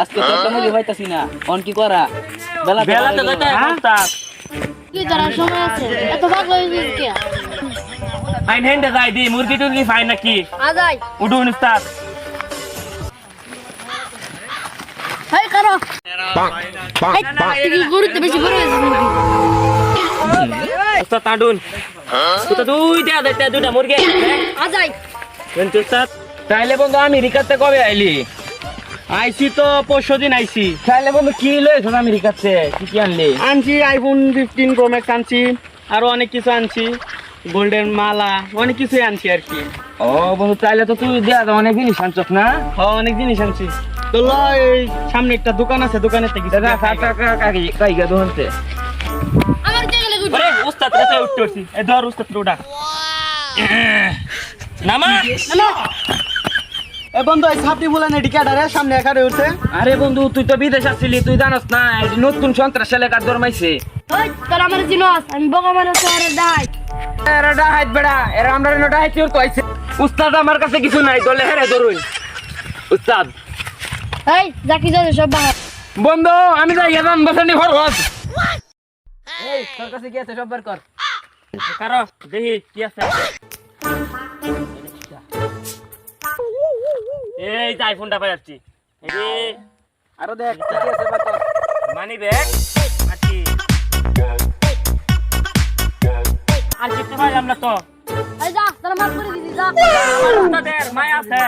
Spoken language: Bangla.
আজকে তো একটা মুড়ি হইতাছি না। অন কি করা? বেলা তো বেলা তো হ্যাঁ? উস্তাদ কি তারা সময় আছে। এত পাগল হয়ে কে? আইন হেন্ডে যাই দি মুরগি টুরগি পাই নাকি? আজাই উঠুন উস্তাদ। হাই করো। এই, তুই কি গরুতে বেশি বড় উস্তাদ তাডুন উস্তাদ দুই দেয়া দে দুটা মুরগি। আজাই কিন্তু উস্তাদ। তাইলে বন্ধু আমেরিকাতে কবে আইলি? আইছি তো পরশু দিন আইছি তাইলে বন্ধু কি লইছ আমেরিকাতে? কি কি আনলি? আনছি আইফোন ফিফটিন প্রো ম্যাক্স আনছি আরও অনেক কিছু আনছি গোল্ডেন মালা অনেক কিছুই আনছি আর কি। ও বন্ধু তাইলে তো তুই দেয়া অনেক জিনিস আনছস না? হ্যাঁ অনেক জিনিস আনছি। তো ল এই সামনে একটা দোকান আছে দোকানের থেকে দাদা কাকা কাকা কাই গা দোহনতে আমার জায়গা লাগু ওরে উস্তাদ রেতে উঠতেছি এ ধর উস্তাদ রোডা নামা। এ বন্ধু এই সাপটি বলে না ডিকাটারে সামনে একারে উঠছে? আরে বন্ধু তুই তো বিদেশ আসছিলি তুই জানোস না এই নতুন সন্ত্রাস এলাকার দরমাইছে ওই তোর আমার জিনস আমি বগা মানে দাই এরা ডাহাইত বেড়া এরা আমরা ডাহাইত তোর আইছে উস্তাদ আমার কাছে কিছু নাই দলে হেরে ধরুন। উস্তাদ। এই জাকি যাও সব বাহার। বন্ধু আমি যাই গেলাম বসানি ফরজ এই তোর কাছে কি আছে সব বের কর। কারও দেখি কি আছে। এই যে আইফোনটা পাই যাচ্ছি। আরও দেখ কি কি আছে মানি ব্যাগ আছি আর দেখতে পারলাম না তো। এই যা তোর মাফ করে দিছি যা। আমার উস্তাদের আছে।